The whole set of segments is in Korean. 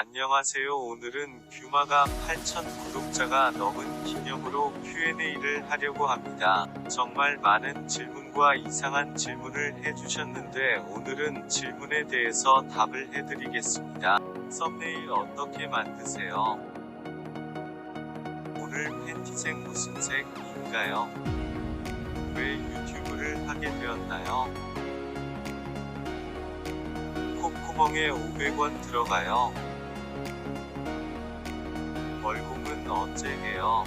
안녕하세요. 오늘은 규마가 8,000 구독자가 넘은 기념으로 Q&A를 하려고 합니다. 정말 많은 질문과 이상한 질문을 해주셨는데 오늘은 질문에 대해서 답을 해드리겠습니다. 썸네일 어떻게 만드세요? 오늘 팬티색 무슨 색인가요? 왜 유튜브를 하게 되었나요? 콧구멍에 500원 들어가요. 월급은 언제 해요?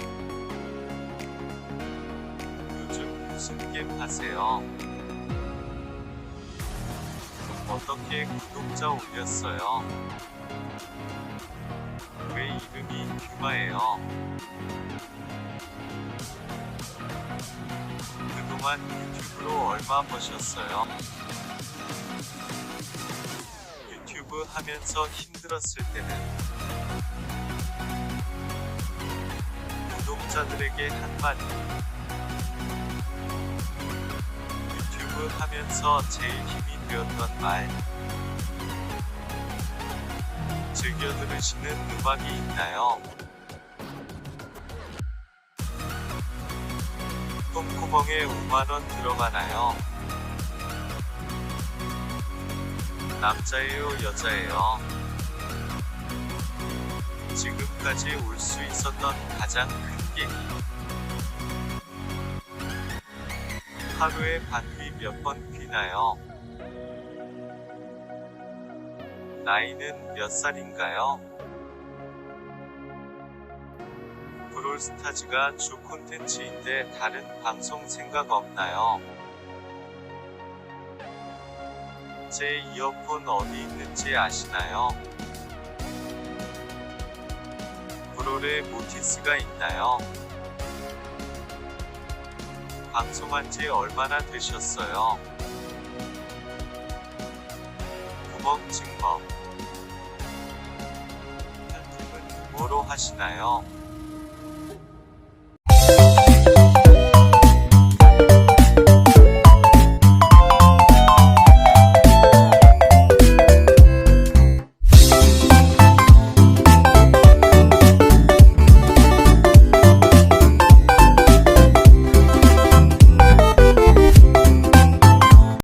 요즘 무슨 게임 하세요? 어떻게 구독자 올렸어요? 왜 이름이 규마예요? 그동안 유튜브로 얼마 버셨어요? 유튜브 하면서 힘들었을 때는 구독자들에게 한마디 유튜브 하면서 제일 힘이 되었던 말 즐겨 들으시는 음악이 있나요? 똥구멍에 5만원 들어가나요? 남자예요, 여자예요? 지금까지 올 수 있었던 가장 큰 계기. 하루에 반귀 몇번 귀나요? 나이는 몇 살인가요? 브롤스타즈가 주 콘텐츠인데 다른 방송 생각 없나요? 제 이어폰 어디 있는지 아시나요? 브롤에 모티스가 있나요? 방송한 지 얼마나 되셨어요? 구멍 증먹 편집은 뭐로 하시나요?